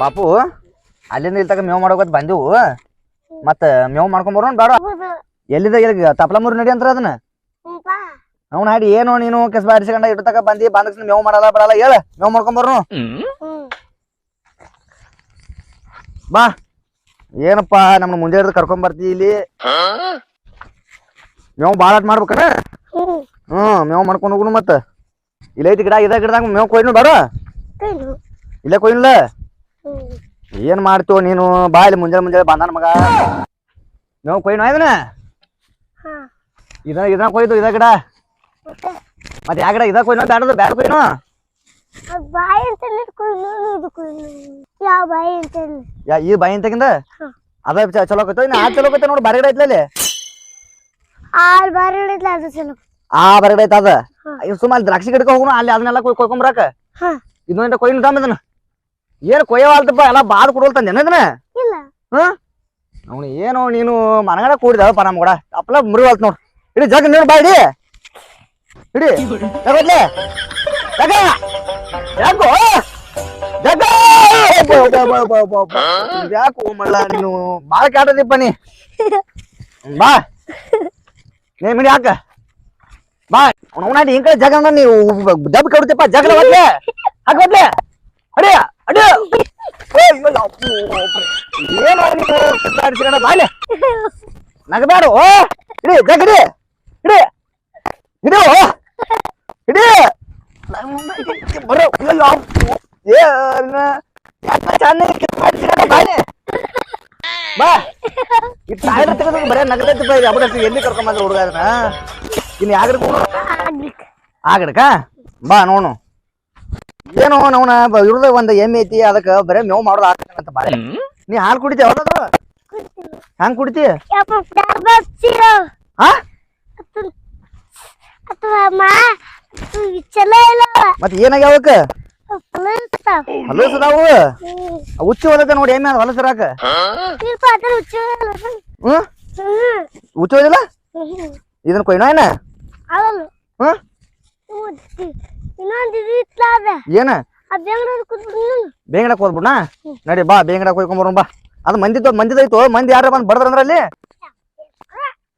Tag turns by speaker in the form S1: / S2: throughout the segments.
S1: ಬಾಪು ಅಲ್ಲಿಂದ ಇಲ್ಲಿ ತಗ ಮೇವ್ ಮಾಡೋಕತ್ ಬಂದಿವು. ಮತ್ತ ಮೇವ್ ಮಾಡ್ಕೊಂಡ್ ಬರೋಣ ಬೇಡ. ಎಲ್ಲಿದ ಇಲ್ಲಿ ತಪ್ಲಮೂರು ನಡಿ ಅಂತಾರ ಅದನ್ನ? ಅವ್ನ ಹಾಡಿ ಏನು ನೀನು ಕೆಸ ಬಾರಿಸ್ಕೊಂಡ ಇಟ್ಟು ಬಂದಿ ಬಂದ ಮೇವ್ ಮಾಡಲ್ಲ ಬರಲ್ಲ ಹೇಳ ಮೇವ್ ಮಾಡ್ಕೊಂಡ್ ಬರೋಣ ಬಾ. ಏನಪ್ಪಾ ನಮ್ಮನ್ನ ಮುಂದೆ ಹಿಡ್ದು ಕರ್ಕೊಂಡ್ ಬರ್ತೀವಿ ಇಲ್ಲಿ. ಮೇವ್ ಬಾಳಾಟ ಮಾಡ್ಬೇಕನ?
S2: ಹ್ಞೂ
S1: ಹ್ಮ್ ಮೇವ್ ಮಾಡ್ಕೊಂಡು ಹೋಗುನು ಮತ್ತ. ಇಲ್ಲೈತಿ ಗಿಡ ಇದ ಗಿಡದಾಗ ಮೇವ್ ಕೊಯ್ನು ಬೇಡ? ಇಲ್ಲ ಕೊಯ್ನಿಲ್ಲ? ಏನ್ ಮಾಡ್ತೀವ ನೀನು? ಬಾ ಇಲ್ಲಿ ಮುಂಜಾನೆ ಮುಂಜಾನೆ ಬಂದಾನ ಮಗ. ನೀವು ಕೊಯ್ನು ಇದನ್ನ? ಇದ ಇದನ್ನ ಕೊಯ್ದು ಇದ ಗಿಡ.
S2: ಮತ್ತೆ?
S1: ಮತ್ತೆ ಯಾ ಗಿಡ? ಇದ ಕೊಯ್ನು ಬ್ಯಾಡದು ಬ್ಯಾಡ ಕೊಯ್ನು?
S2: ಅದು ಬಾಯಿ ಅಂತ ಕೊಯ್ನು ಇದು ಕೊಯ್ನು. ಯಾವ ಬಾಯಿ ಅಂತ
S1: ಯಾ ಈ ಬಾಯಿ
S2: ಹಾಂ.
S1: ಅದ ಚಲೋ ಇನ್ನು ಆ ಚಲೋ ಆಕೈತೆ ನೋಡಿ
S2: ಬಾರಿ ಹಿಡಿದ್ಲ ಅದು ಚಲೋ.
S1: ಆ ಬರಗಡೆ ಐತ ಅದ. ಸುಮ್ಮ ಅಲ್ಲಿ ದ್ರಾಕ್ಷಿ ಗಿಡಕ್ಕೆ ಹೋಗುನು ಅಲ್ಲಿ ಅದನ್ನೆಲ್ಲ ಕೊಯ್ ಕೊಯ್ಕೊಂಬರಾಕ ಇದನ್ನ ಕೊಯ್ನು ತಮ್ಮ ಇದನ್ನ ಏನ್ ಕೊಯ್ಯವಾಲ್ತಪ್ಪ ಎಲ್ಲ ಬಾದ್ ಕೊಡೋಲ್ ನೆನದನ ಅವನು ಏನೋ ನೀನು ಮನಗಡ ಕೂಡಿದಪ್ಪ ನಮ್ ಕೂಡ. ಅಪ್ಲ ಮುರಿವಾಲ್ತ ನೋಡ್. ಇಡಿ ಜಗ್ ನೀನು ಬಾ ಇಡಿ. ಇಡಿ ತಗೋದ್ಲೆ ಜಗ. ಯಾಕೋ? ಜಗ. ಯಾಕೋ ಮಳ್ಳ ನೀನು? ಬಾಳ ಕಾಟದಿಪ್ಪ ನೀ. ಬಾ. ನೇ ಮಿಡಿ ಹಾಕ. ಬಾ. ಅವನ ಹಿಂಗ್ ಕಡೆ ಜಗ ನೀವು ದಬ್ಬ ಕಡ್ತಿಪ್ಪ ಜಗಳ ಒದ್ಲೆ ಹಾಕ ಒದ್ಲೆ ಅಡಿ ಅಡಿ ಏನು ನೀವು ಬಾಯ್ಲೆ ನಗಬೇಡ ಓ. ಇಡಿ ಜಗಡಿ ಇಡಿ ಇಡಿ ಓ. ಇಡಿ ಬರೋ ಏನ ಯಾಕ ಚೆನ್ನಾಗಿ ಬಾಯ್ಲೆ ಬಾ. ಈ ತೆಗೆದು ಬರೇ ನಗದೈತಿ ಬೈ ಅಬಡಸಿ ಎಲ್ಲಿ ಕರ್ಕೊಂಬಂದ್ರೆ ಹುಡುಗ ಅದನ್ನ? ಇನ್ನು ಯಾಗ್ರ ಆಗಡಕ ಬಾ ನೋಡು. ಏನೋ ನವನ ಇರೋದ ಒಂದ್ ಎಮ್ಮೆ ಐತಿ ಅದಕ್ಕ ಬರೇ ಮೇವ್ ಮಾಡೋದು ಆಗ್ತಂತ ಬಾಳೆ. ನೀ ಹಾಲು ಕುಡಿತಿ ಯಾವ್ದಾದ್ರು ಹ್ಯಾಂಗ್ ಕುಡಿತಿ? ಮತ್ ಏನಾಗ್ಯಾವಕ್ಕ ಹಲಸದಾವು? ಹುಚ್ಚು ಹೊಲದ ನೋಡಿ ಎಮ್ಮೆ ಅದ ಹೊಲಸರಾಕ.
S2: ಹುಚ್ಚ
S1: ಹೋದಿಲ್ಲ ಇದನ್ ಕೊಯ್ನೋ ಏನ? ಹ್ಮ್? ಏನ? ಬೇಂಗಡಕ್ ಹೋದ್ಬಿಡ್ನಾ? ನಡಿ ಬಾ ಬೇಂಗಡಕ್ ಹೋಯ್ಕೊಂಬರೋಣ ಬಾ. ಅದು ಮಂದಿ ಮಂದಿದೈತು ಮಂದಿ ಯಾರ ಬಂದ್ ಬಡದ್ರ ಅಂದ್ರ ಅಲ್ಲಿ?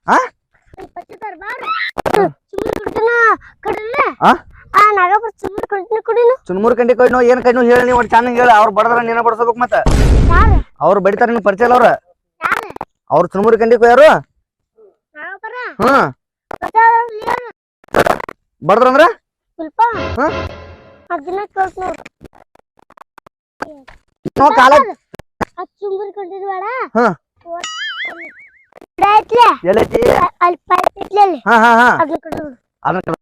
S1: ಹಾ ಚುನ್ಮೂರ್ ಕಂಡಿ ಕೊಯ್ನೋ ಏನ್ ಕೈನೋ ಹೇಳಿ ನೀವು ಚೆನ್ನಾಗಿ ಹೇಳ ಅವ್ರು ಬಡದ್ರ ನೀನ ಬಡ್ಸೋಬೇಕು ಮತ್ತ. ಅವ್ರು ಬಡಿತಾರ ನಿನ್ ಪರಿಚಯ ಅವ್ರ? ಅವ್ರು ಚುನ್ಮೂರ್ ಕಂಡಿ ಕೊಯ್ಯಾರು ಹ್ಮ್. ಬಡದ್ರಂದ್ರ
S2: ಸ್ವಲ್ಪ ಅದನ್ನ ನೋಡು.
S1: ನೋ ಕಾಲ
S2: ಅದು ಹಾ.
S1: ಎಲ್ಲೈತಿ?
S2: ಅಲ್ಲಿ ಪೈಪ್ ಅಲ್ಲಿ?
S1: ಹಾ ಹಾ ಹಾ.
S2: ಅದನ್ನ
S1: ಅದನ್ನ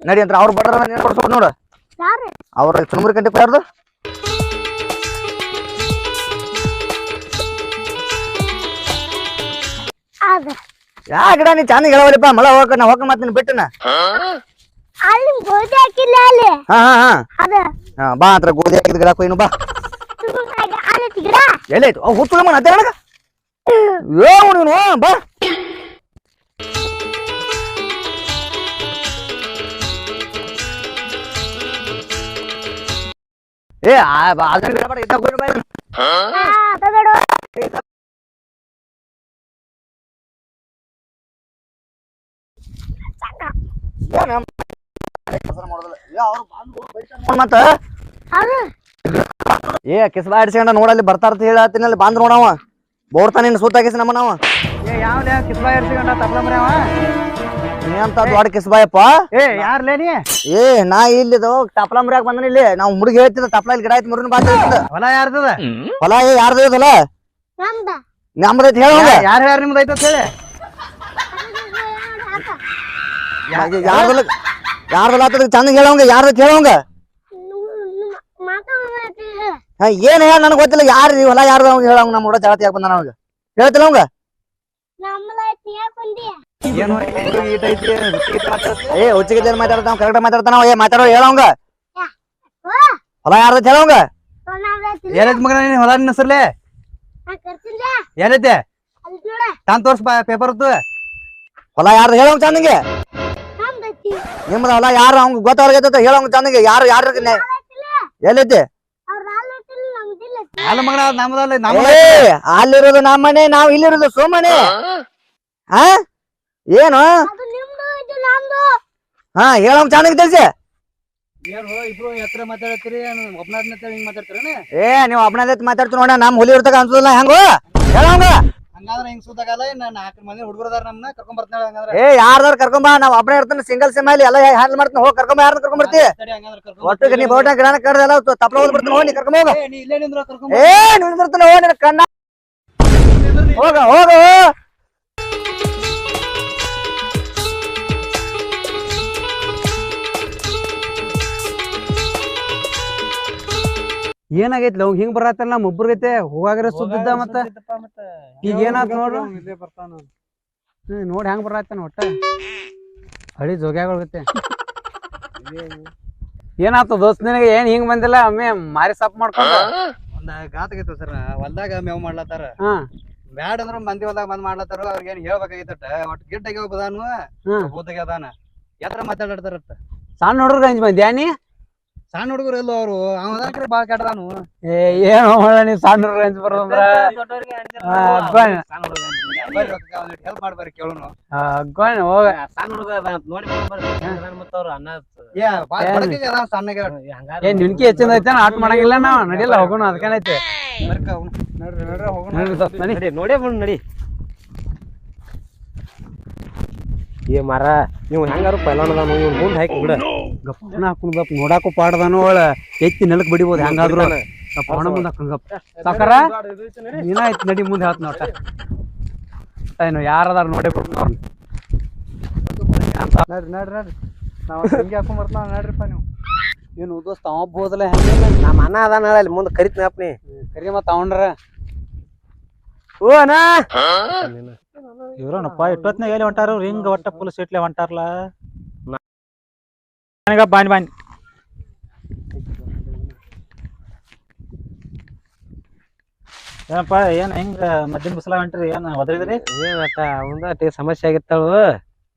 S1: ನಡಿ ಅಂತ ಅವ್ರು ಬಡದ್ರ ನೀನ್ ನೋಡು.
S2: ಯಾರು?
S1: ಅವ್ರ ಚುನ್ಮೂರ್ ಕಂಡಿ ಕೊಯ್ಯಾರ್ದು
S2: ಅದ
S1: ಯಾ ಗಿಡ ನೀ ಚಂದ ಹೇಳವಲ್ಲಪ್ಪ ಮಳ ಹೋಗಕ ನಾ ಹೋಗ ಮತ್ತೆ ಬಿಟ್ಟನ.
S2: ಅಲ್ಲಿ ಗೋಧಿ ಹಾಕಿಲ್ಲ ಅಲ್ಲಿ.
S1: ಹಾ ಹಾ ಹಾ.
S2: ಅದ.
S1: ಹಾ ಬಾ ಹತ್ರ ಗೋಧಿ ಹಾಕಿದ ಗಿಡ ಕೊಯ್ನು ಬಾ.
S2: ಸುಮ್ಮನೆ ಅಲ್ಲಿ ಗಿಡ
S1: ಎಲ್ಲೈತು ಅವ್ ಹುಟ್ಟು ಮನ ಅತ್ತೆ ನನಗ? ಏವ್ ನೀನು ಬಾ. ಏ ಆ ಬಾ ಅದನ್ನ ಗಿಡ ಬೇಡ ಇದ್ದಾಗ ಕೊಯ್ನು ಬಾ
S2: ಹಾ
S1: ಮತ್ತ
S2: ಅವ್ರು
S1: ಏ ಕಿಸ್ಬಾ ಹಿಡ್ಸ್ಕೊಂಡ ನೋಡಲ್ಲಿ ಬರ್ತಾರ ಹೇಳತ್ತೀನಿ ಅಲ್ಲಿ ಬಂದ್ ನೋಡವ ಬೋಡ್ತಾನ ನಿನ್ನ ಸುತ್ತಾಕಿಸ್ ನಮ್ಮ ನಾವ
S3: ಏ ಯಾವ್ದ ಕಿಸ್ಬಾ
S1: ನೀ ಅಂತ ದೊಡ್ಡ ಕಿಸ್ಬಾಯಪ್ಪ
S3: ಏ ಯಾರ್ಲೇ ನೀ?
S1: ಏ ನಾ ಇಲ್ಲಿದು ತಪ್ಲ ಮುರಿಯಾಕ ಬಂದನ ಇಲ್ಲಿ. ನಾವು ಹುಡುಗಿ ಹೇಳ್ತಿದ್ದ ತಪ್ಲ ಇಲ್ಲಿ ಗಿಡ ಐತಿ ಮುರಿನ ಬಾತ್ ಹೇಳ್ತಿದ್ದ.
S3: ಹೊಲ ಯಾರ್ದದ?
S1: ಹೊಲ ಏ ಯಾರ್ದು ಇದಲ್ಲ
S2: ನಮ್ದ.
S1: ನಮ್ದೈತಿ ಹೇಳ
S3: ಯಾರು ಹೇಳ್ಯಾರ ನಿಮ್ದು ಐತ ಹೇಳಿ?
S1: ಯಾರ್ದಲ್ಲ ಯಾರ್ದಲ್ಲ ಆತದ ಚಂದ ಹೇಳೋಂಗ ಯಾರ ಹೇಳೋಂಗ
S2: ಮಾತಾಡ್ತಿ
S1: ಹಾ, ಏನ್ ಹೇಳ ನನಗೆ ಗೊತ್ತಿಲ್ಲ ಯಾರು ಹೊಲ ಯಾರು ಅವ್ನು ಹೇಳೋಂಗ ನಮ್ಮ ಹುಡುಗ ಜಾತಿ ಯಾಕೆ ಬಂದಾನ ಅವಾಗ. ಹೇಳ್ತಿಲ್ಲ ಅವಂಗ?
S3: ಏನು.
S1: ಏ ಹುಚ್ಚಿಗೆ ಮಾತಾಡ್ತಾವ? ಕರೆಕ್ಟ್ ಮಾತಾಡ್ತಾನ ಏ ಮಾತಾಡೋ ಹೇಳೋಂಗ
S2: ಓ
S1: ಹೊಲ ಹೇಳೋಂಗ
S2: ನಮ್ದೈತಿ
S3: ಏನೈತಿ ಮಗನ ನೀನ್ ಹೊಲ ನಿನ್ನ ಹೆಸರ್ಲೆ? ಏನೈತೆ?
S2: ಅಲ್ಲಿ ನೋಡ.
S3: ತಾನ್ ತೋರ್ಸ್ ಪೇಪರ್
S1: ಹೊಲ ಯಾರ್ದು ಹೇಳೋಂಗ ಚಂದಂಗೆ ನಿಮ್ದ ಹೊಲ ಯಾರು ಅವ್ಗ ಗೊತ್ತಾಗೈತ ಹೇಳಂಗ ಚಂದಂಗೆ ಯಾರು ಯಾರ
S2: ಎಲ್ಲಿದ್ದೆ?
S1: ಎಲ್ಲೈತಿ
S2: ಅಲ್ಲಿ ನಮ್ದಿಲ್ಲ
S3: ಮಗನ ನಮ್ದಲ್ಲ ನಮ್ಮ
S1: ಅಲ್ಲಿರೋದು ನಮ್ಮನೆ ನಾವ್ ಇಲ್ಲಿರೋದು ಸೋಮನೆ ಹಾ ಏನು? ಹಾ ಹೇಳೋಂಗ್ ಚೆನ್ನಾಗಿ ತಿಳಿಸಿ. ಏ ನೀವ್ ಒಬ್ಬನದೇ ಮಾತಾಡ್ತೀನಿ ನೋಡ ನಮ್ ಹುಲಿ ಇರ್ತಕ ಅನ್ಸುದಿಲ್ಲ ಹೆಂಗು? ಹೇಳೋಂಗ.
S3: ಹಂಗಾದ್ರೆ ಹಿಂಗ್ ಸುದ್ದಾಗಲ್ಲ ನಾಲ್ಕು ಮಂದಿ ಹುಡುಗರದಾರ ನಮ್ನ ಕರ್ಕೊಂಡ್ ಬರ್ತಾಳೆ ಹಂಗಾದ್ರೆ.
S1: ಏ ಯಾರ್ದಾರ ಕರ್ಕೊಂಬ ನಾವ್ ಒಬ್ಬನೇ ಇರ್ತಾನೆ ಸಿಂಗಲ್ ಸಿಮ್ ಅಲ್ಲಿ ಎಲ್ಲ ಹ್ಯಾಂಡಲ್ ಮಾಡ್ತಾನೆ ಹೋಗಿ ಕರ್ಕೊಂಬ ಯಾರನ್ನ ಕರ್ಕೊಂಡ್ ಬರ್ತಿ? ಒಟ್ಟಿಗೆ ನೀ ಬೋಟ ಗಿಡನ ಕಡ್ದೆಲ್ಲ ತಪ್ಪಲ ಹೋಗಿ ಬರ್ತಾನೆ ಹೋಗಿ ಕರ್ಕೊಂಡ್ ಹೋಗ.
S3: ಏ, ನೀ
S1: ನಿಂದಿರ್ತಾನೆ ಹೋಗಿ ಕಣ್ಣ. ಹೋಗ ಹೋಗ.
S4: ಏನಾಗೈತಿ ಲವ್ ಹಿಂಗ್ ಬರತ್ತಲ್ಲ ನಮ್ ಒಬ್ರಿಗೈತೆ ಹೋಗಾಗ್ರೆ ಸುದ್ದಿದ್ದ ಮತ್ತ? ಈಗ ಏನಾತ್ ನೋಡ್ರ?
S3: ಇಲ್ಲೇ ಬರ್ತಾನ
S4: ಹ್ಮ್ ನೋಡಿ ಹೆಂಗ್ ಬರತ್ತಾನ ಒಟ್ಟ? ಹಳಿ ಜೋಗ್ಯಾಗತ್ತೆ ಏನಾತು ದೋಸ್ತ್ ನಿನಗೆ? ಏನ್ ಹಿಂಗ್ ಬಂದಿಲ್ಲ? ಒಮ್ಮೆ ಮಾರಿ ಸಪ್ ಮಾಡ್ಕೊಂಡ
S3: ಒಂದ್ ಗಾತಗೈತ ಸರ್ ಹೊಲ್ದಾಗ ಮೇವ್ ಮಾಡ್ಲತ್ತಾರ.
S4: ಹಾ.
S3: ಬ್ಯಾಡ ಅಂದ್ರ ಮಂದಿ ಹೊಲ್ದಾಗ ಬಂದ್ ಮಾಡ್ಲತ್ತಾರ ಅವ್ರಿಗೆ ಏನ್ ಹೇಳ್ಬೇಕಾಗಿತ್ತ ಒಟ್
S4: ಗಿಡ್ಡಾಗಿ
S3: ಹೋಗ್ಬೋದಾನು ಅದಾನ. ಎತ್ರ ಮಾತಾಡತಾರತ್ತ
S4: ಸಣ್ಣ ನೋಡ್ರಿ ಗಂಜ್ ಮಂದಿ
S3: ಸಣ್ಣ ಹುಡುಗರು ಎಲ್ಲೋ ಅವ್ರು. ಅವ ಕಡೆ ಬಾಳ ಕೆಟ್ಟದಾನು.
S4: ಏ ಏನು ಮಾಡ ನೀ ಸಣ್ಣ ಹುಡುಗ್ರ
S3: ಹೆಲ್ಪ್ ಮಾಡ್ಬಾರಿ ಕೇಳೋನು.
S4: ಹೋಗ.
S5: ಸಣ್ಣ ಹುಡುಗ ನೋಡಿ ಮತ್ತ ಅವ್ರ
S3: ಏ ಸಣ್ಣಗೆ?
S4: ನಿನ್ಕಿ ಹೆಚ್ಚಿನ ಐತೆ ಆಟ ಮಾಡಂಗಿಲ್ಲ ನಾವು. ನಡೆಯಲ್ಲ ಹೋಗೋಣ ಅದಕ್ಕೇನೈತೆ
S3: ಬರ್ಕ ಅವ್ನು. ನಡ್ರಿ ನಡ್ರಿ ಹೋಗೋಣ.
S4: ನಡಿ ನಡಿ
S5: ಬಂದ್ ನಡಿ. ಏ ಮಾರ ನೀವು ಹೆಂಗಾರು ಪೈಲಾನ್ ಅದಾನು ಇವ್ನ ಮುಂದ್ ಹಾಕಿ ಬಿಡ.
S4: ಗಪ್ಪನ ಹಾಕೊಂಡ್ ನೋಡಾಕು ಪಾಡ್ದಾನು ಅವಳ ಎತ್ತಿ ನೆಲಕ್ ಬಿಡಿಬೋದು ಹೆಂಗಾದ್ರು ಪವನ ಮುಂದೆ ಹಾಕೊಂಡ್ ಸಾಕಾರ? ಏನಾಯ್ತು ಆಯ್ತು ನಡಿ. ಮುಂದೆ ಹೇಳ್ತ ನೋಟ ಏನು ಯಾರದಾರ ನೋಡಿ ಬಿಡ್ತು ಅವ್ರ್ನ.
S3: ನಡ್ರಿ ನಡ್ರಿ ನಡ್ರಿ. ನಾವ್ ಹಿಂಗೆ ಹಾಕೊಂಡ್ ಬರ್ತಾನ ನಡ್ರಿಪ್ಪ ನೀವು.
S4: ಏನು ದೋಸ್ತ ಅವ ಹೆಂಗಿಲ್ಲ
S5: ನಮ್ಮ ಅಣ್ಣ ಅದಾನ ಅಲ್ಲಿ ಮುಂದೆ ಕರಿತ್ನಪ್ಪ ನೀ.
S4: ಕರಿ ಮತ್ತೆ ತಗೊಂಡ್ರ.
S5: ಓ ಅಣ್ಣ!
S6: ಇವ್ರನಪ್ಪ ಇಟ್ಟೊತ್ನಾಗ ಎಲ್ಲಿ ಹೊಂಟಾರ? ಅವ್ರು ಹಿಂಗ ಒಟ್ಟ ಫುಲ್ ಸೀಟ್ಲೆ ಹೊಂಟಾರಲ್ಲ ನನಗ ಬಾಂಡ್ ಬಾಂಡ್ ಏನಪ್ಪ ಏನ್ ಹೆಂಗ ಮಧ್ಯಾಹ್ನ ಬಿಸಿಲ ಹೊಂಟ್ರಿ? ಏನ್ ಒದರಿದ್ರಿ
S5: ಏನ್ ಅವಂದ ಟೇ ಸಮಸ್ಯೆ ಆಗಿತ್ತಾಳು.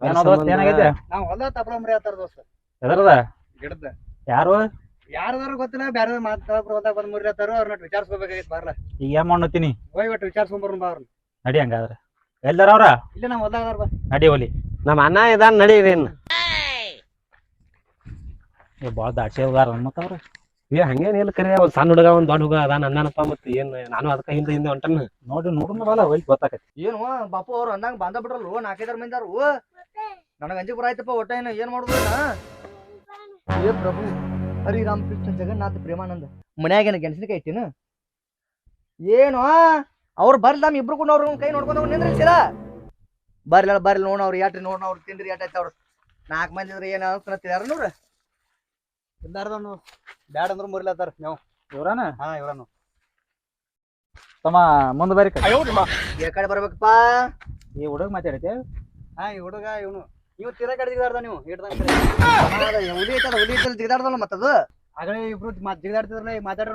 S6: ಏನೋ ದೋಸ್ತ ಏನಾಗೈತೆ
S3: ನಾವ್ ಹೊಲ್ದಾಗ ತಪ್ಪಲ ಮರಿ ಆತಾರ ದೋಸ್ತ.
S6: ಎದರದ?
S3: ಗಿಡದ
S6: ಯಾರು?
S3: ಯಾರದಾರು ಗೊತ್ತಿಲ್ಲ ಬೇರೆ ಮಾತಾಡ್ರ ಬಂದ ಬಂದ್ ಮುರಿ ಆತಾರ ಅವ್ರನ್ನ ವಿಚಾರಿಸ್ಕೋಬೇಕಾಗಿತ್ತು ಬಾರ್ಲ.
S6: ಈಗ ಏನ್ ಮಾಡ್ತೀನಿ
S3: ಹೋಗಿ ಒಟ್ಟು ವಿಚಾರಿಸ್ಕೊಂಬರ್ನ ಬಾ ಅವ್ರನ್ನ
S6: ನಡಿ ಹಂಗಾದ್ರ. ಎಲ್ಲಾರ ಅವ್ರ?
S3: ಇಲ್ಲ ನಾವು ಹೊಲ್ದಾಗ ಅದಾರ ಬಾ.
S6: ನಡಿ ಒಲಿ.
S5: ನಮ್ಮ ಅಣ್ಣ ಇದಾನ ನಡೀರಿ ಇನ್ನು.
S6: ಏ ಬಾಳ ದಾಡ್ಸಿ ಹೋಗಾರ ಮತ್ತ ಅವ್ರ?
S5: ಏ ಹಂಗೇನ್ ಇಲ್ಲ ಕರೆ ಒಂದ್ ಸಣ್ಣ ಹುಡುಗ ಒಂದ್ ದೊಡ್ಡ ಹುಡುಗ ಅದಾನ ಅಣ್ಣನಪ್ಪ ಮತ್ತೆ ಏನ್ ನಾನು ಅದಕ್ಕ ಹಿಂದೆ ಹಿಂದೆ ಹೊಂಟನ.
S6: ನೋಡಿ ನೋಡುನ ಬಲ್ಲ ಒಯ್ಲ್ ಗೊತ್ತಾಕೈತಿ.
S1: ಏನು ಬಾಪು ಅವ್ರು ಅಂದಂಗ ಬಂದ ಬಿಡ್ರಲ್ವ ನಾಲ್ಕೈದಾರು ಮಂದಿ ನನಗ ಅಂಜಿಪುರ ಬರಾಯ್ತಪ್ಪ ಒಟ್ಟ ಏನು ಏನ್ ಮಾಡುದು ಏ ಪ್ರಭು ಹರಿ ರಾಮಕೃಷ್ಣ ಜಗನ್ನಾಥ ಪ್ರೇಮಾನಂದ ಮನ್ಯಾಗ ಏನ ಗೆಣಸಿನಕಾಯಿ ಇಟ್ಟಿನ? ಏನು ಅವ್ರು ಬರ್ಲಿ ನಮ್ ಇಬ್ರು ಕೂಡ ಅವ್ರು ಕೈ ನೋಡ್ಕೊಂಡು ಅವ್ರು ನಿಂದ್ರಿಸಿರ ಬರ್ಲಿಲ್ಲ ಬರ್ಲಿ ನೋಡ ಅವ್ರು ಯಾಟ್ರಿ ನೋಡ್ ಅವ್ರು ತಿಂದ್ರಿ ಯಾಟೈತೆ ಅವ್ರು? ನಾಲ್ಕು ಮಂದಿ ಇದ್ರೆ ಏನು ಅನ್ಸ್ಕೊಳತ್ತಿದಾರ ನೋಡ್ರಿ
S3: ಇಲ್ಲಾರ್ದನು ಬ್ಯಾಡ ಅಂದ್ರ ಮುರಿಲತ್ತಾರ ನೀವು.
S6: ಇವ್ರಾನ?
S3: ಹಾ ಇವ್ರಾನು.
S6: ತಮ್ಮ ಮುಂದ ಬರ್ರಿ
S1: ಈ ಕಡೆ. ಬರ್ಬೇಕಪ್ಪ.
S6: ಈ ಹುಡುಗ ಮಾತಾಡೈತೆ?
S3: ಹಾ ಈ ಹುಡುಗ ಇವನು. ಇವ್ ತೀರಾ ಕಡ್ದಿದಾರ್ದ ನೀವು ಹಿಡ್ದಂಗ
S1: ಹುಲಿ ಐತದ ಹುಲಿ ಐತಲ್ಲ ಜಿಗದಾಡ್ದಲ್ಲ ಮತ್ತದು
S3: ಆಗಲೇ ಇಬ್ರು ಮಾತ್ ಜಿಗದಾಡ್ತಿದ್ರಲ್ಲ ಈಗ ಮಾತಾಡ್ರ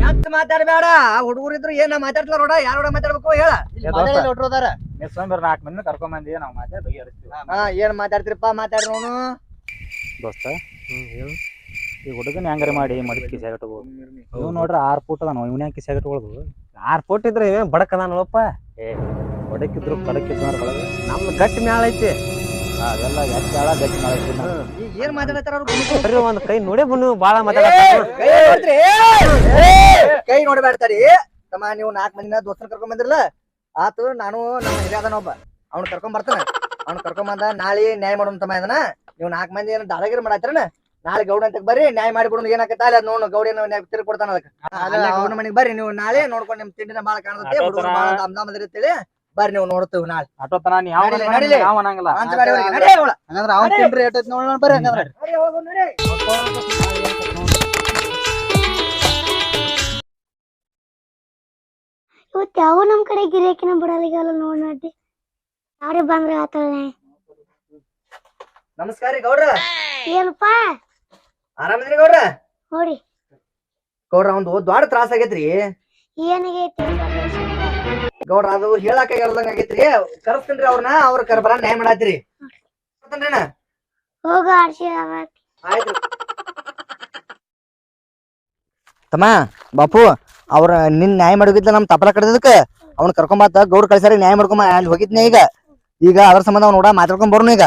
S1: ಮೆತ್ತ ಮಾತಾಡಬೇಡ? ಹುಡುಗರು ಇದ್ರು ಏನ ಮಾತಾಡ್ತಾರ ನೋಡ ಯಾರೋಡ ಮಾತಾಡ್ಬೇಕು ಹೇಳ.
S3: ಹೊಟ್ರೋದಾರ
S6: ಸೋಮವಾರ ನಾಲ್ಕು ಮಂದಿ ಕರ್ಕೊಂಬಂದಿ ನಾವು ಮಾತಾಡಿ
S1: ಹಾ ಏನ್ ಮಾತಾಡ್ತಿರಪ್ಪ ಮಾತಾಡ್ರಿ ಅವನು.
S6: ದೋಸ್ತ ಈ ಹುಡುಗನ ಹೆಂಗಾರ ಮಾಡಿ ಮಡಿಕೆ ಕಿಸೆ ಇಟ್ಬೋದು ಇವ್ ನೋಡ್ರಿ ಆರ್ ಫೂಟ್ ಅದಾನ ಇವ್ನ ಯಾಕೆ ಕಿಸೆ ಇಟ್ಕೊಳ್ದು
S5: ಆರ್ ಫೋಟ್ ಇದ್ರೆ ಇವೇನ್ ಬಡಕ್ ಅದಾನಲ್ಲಪ್ಪ
S6: ಏ ಬಡಕಿದ್ರು ಕಡಕಿದ್ರು ಒಳಗೆ
S5: ಗಟ್ಟಿ ಮ್ಯಾಲ ಐತಿ.
S6: ಅದೆಲ್ಲ ಎಷ್ಟು ಗಟ್ಟಿ
S1: ಈಗ ಏನ್ ಮಾತಾಡತ್ತಾರ ಅವ್ರು?
S5: ಒಂದ್ ಕೈ ನೋಡಿ ಬಂದು ಬಾಳ ಮಾತಾಡ
S1: ಕೈ ನೋಡ್ರಿ ಕೈ ನೋಡ್ಬೇಡ್ತಾರಿ ತಮ್ಮ ನೀವು ನಾಲ್ಕು ಮಂದಿನ ದೋಸ್ತನ ಕರ್ಕೊಂಡ್ ಬಂದಿರಲ್ಲ ಆತು ನಾನು ನಮ್ಮ ಒಬ್ಬ. ಅವ್ನ ಕರ್ಕೊಂಡ್ ಬರ್ತಾನ. ಅವ್ನ ಕರ್ಕೊಂಡ್ ಬಂದ ನಾಳೆ ನ್ಯಾಯ ಮಾಡೋಣ ತಮ್ಮ ಇದನ್ನ. ನೀವು ನಾಲ್ಕು ಮಂದಿ ಏನ್ ದಾದಾಗಿರಿ ಮಾಡಾತ್ರನ? ನಾಳೆ ಗೌಡ ಅಂತ ಬರ್ರಿ ನ್ಯಾಯ ಮಾಡಿಬಿಡೋಣ ಏನಾಗತ್ತ ಅಲ್ಲಿ ಅದ್ ನೋಡು ಗೌಡ ತಿರು ತಿರುಗಿ ಕೊಡ್ತಾನ ಅದಕ್ಕೆ ಗೌಡ ಮನೆಗೆ ಬರ್ರಿ ನೀವು ನಾಳೆ ನೋಡ್ಕೊಂಡು ನಿಮ್ ತಿಂಡಿನ ಬಾಳ ಕಾಣುತ್ತೆ ಹುಡುಗರು ಬಾಳ ದಮ್ ದಮ್ ಅದಿರ್ತೇಳಿ ಬರ್ರಿ ನೀವು ನೋಡ್ತೀವಿ ನಾಳೆ.
S6: ಆಟೋ ತನ ನೀ ಯಾವ ಅನ್ನಂಗಿಲ್ಲ.
S3: ಹಂಗಂದ್ರ ಅವ್ನ್ ತಿನ್ರಿ ಏಟೈತಿ ನೋಡೋಣ ಬರ್ರಿ ಹಂಗಂದ್ರ.
S2: ಇವತ್ತು ಯಾವ ನಮ್ ಕಡೆ ಗಿರಾಕಿನ ಬಿಡಲಿಗಲ್ಲ ನೋಡ್ ನೋಡಿ ಯಾರೇ ಬಂದ್ರೆ ಆತಳೆ.
S1: ನಮಸ್ಕಾರ ಗೌಡ್ರ.
S2: ಏನಪ್ಪಾ?
S1: ಆರಾಮದ್ರಿ ಗೌಡ್ರ?
S2: ನೋಡಿ
S1: ಗೌಡ್ರ ಒಂದು ದೊಡ್ಡ ತ್ರಾಸ ಆಗೈತ್ರಿ.
S2: ಏನಾಗೈತಿ
S1: ಗೌಡ್ರ ಅದು ಹೇಳಾಕ ಹೇಳ್ದಂಗ ಆಗೈತ್ರಿ. ಕರ್ಸ್ತೇನ್ರಿ ಅವ್ರನ್ನ ಅವ್ರ ಕರ್ಬರ ನ್ಯಾಯ ಮಾಡಾತ್ರಿ.
S2: ಹೋಗ
S1: ಆಯ್ತು. ತಮ್ಮ ಬಾಪು ಅವ್ರ ನಿನ್ ನ್ಯಾಯ ಮಾಡೋಗಿದ್ಲ ನಮ್ ತಪ್ಪಲ ಕಡ್ದದಕ್ಕ. ಅವ್ನ ಕರ್ಕೊಂಬಾತ ಗೌಡ್ ಕಳ್ಸಾರಿ ನ್ಯಾಯ ಮಾಡ್ಕೊಂಬ ಅಲ್ಲಿ ಹೋಗಿದ್ನೆ ಈಗ. ಈಗ ಅದ್ರ ಸಂಬಂಧ ಅವ್ನ ನೋಡ ಮಾತಾಡ್ಕೊಂಡ್ ಬರೋನು ಈಗ.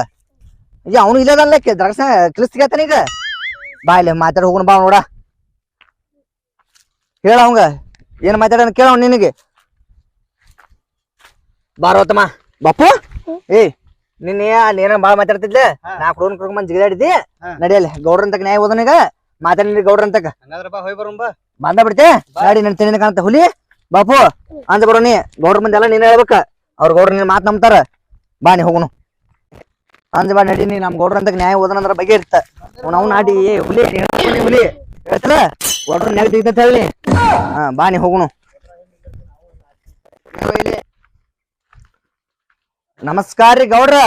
S1: ಈಗ ಅವನು ಇಲ್ಲದಲ್ಲ ದ್ರಾಕ್ಷ ಕ್ರಿಸ್ತಿಗತ್ತಾನ ಈಗ. ಬಾ ಇಲ್ಲಿ ಮಾತಾಡ ಹೋಗೋಣ ಬಾ ನೋಡ. ಹೇಳ ಅವಂಗ ಏನ್ ಮಾತಾಡೋಣ ಕೇಳ ನಿನಗೆ. ಬಾರೋತಮ್ಮ ಬಾಪು ಏ ನಿನ್ನೆ ಅಲ್ಲಿ ಏನೋ ಬಾಳ ಮಾತಾಡ್ತಿದ್ಲೆ. ನಾ ಕುಡ್ಕೊಂಡ್ ಕರ್ಕೊಂಡ್ ಜಿಗಿದಾಡಿದ್ದಿ. ನಡಿಯಲ್ಲಿ ಗೌಡ್ರಂತಕ್ ನ್ಯಾಯ ಓದನ ಈಗ ಮಾತಾಡಿ ಗೌಡ್ರಂತಕ
S3: ಹಂಗಾದ್ರ ಬಾ ಹೋಯ್ ಬರೋಣ ಬಾ.
S1: ಬಂದ ಬಿಡ್ತೆ? ಗಾಡಿ ನನ್ ತಿನ್ನ ಕಾಣ್ತ ಹುಲಿ. ಬಾಪು ಅಂತ ಬರೋ ನೀ. ಗೌಡ್ರ ಮಂದಿ ಎಲ್ಲ ನೀನ್ ಹೇಳ್ಬೇಕ. ಅವ್ರ ಗೌಡ್ರ ನೀನ್ ಮಾತ್ ನಂಬ್ತಾರ. ಬಾ ನೀ ಹೋಗುನು ಅಂದ ಬಾ ನಡಿ ನೀ ನಮ್ ಗೌಡ್ರ ಅಂತ ನ್ಯಾಯ ಓದನಂದ್ರ ಬಗ್ಗೆ ಇರ್ತ. ನಾವು ನಾಡಿ ಏ ಹುಲಿ ಹುಲಿ. ಹೇಳ್ತಾರ ಗೌಡ್ರ ನ್ಯಾಯ ತೆಗಿತ ಹೇಳಿ ಹಾ ಬಾ ನೀ ಹೋಗುಣು. ನಮಸ್ಕಾರ ರೀ ಗೌಡ್ರ.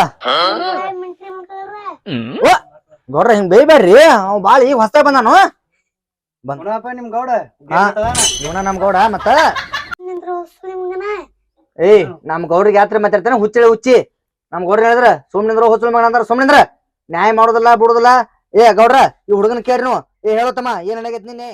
S2: ಮಿಂಟ್ರಿ ಮಕ್ಕಳ್ರ
S1: ಓ ಗೌಡ್ರ ಹಿಂಗ್ ಬೈಬ್ಯಾಡ್ರಿ ಅವ್ ಬಾಳ ಈಗ ಹೊಸ ಬಂದಾನು?
S3: ನಿಮ್ ಗೌಡ.
S1: ಇವನ ನಮ್ ಗೌಡ ಮತ್ತ? ಏಯ್ ನಮ್ ಗೌಡ್ರಿಗೆ ಯಾತ್ರೆ ಮಾತಾಡ್ತಾನೆ ಹುಚ್ಚಳೆ ಹುಚ್ಚಿ. ನಮ್ ಗೌಡ್ರ ಹೇಳಿದ್ರ, ಸುಮ್ನಿಂದ್ರ ಹೊಸಲು ಮಾಡಂದ್ರ ಅಂದ್ರ ಸುಮ್ನಿಂದ್ರ. ನ್ಯಾಯ ಮಾಡೋದಿಲ್ಲ, ಬಿಡುದಿಲ್ಲ. ಏ ಗೌಡ್ರ, ಈ ಹುಡುಗನ ಕೇಳ್ರಿ ನೀವು. ಏ ಹೇಳೋತಮ್ಮ ಏನ್ ಏನಾಗೈತಿ ನಿನ್ನೆ?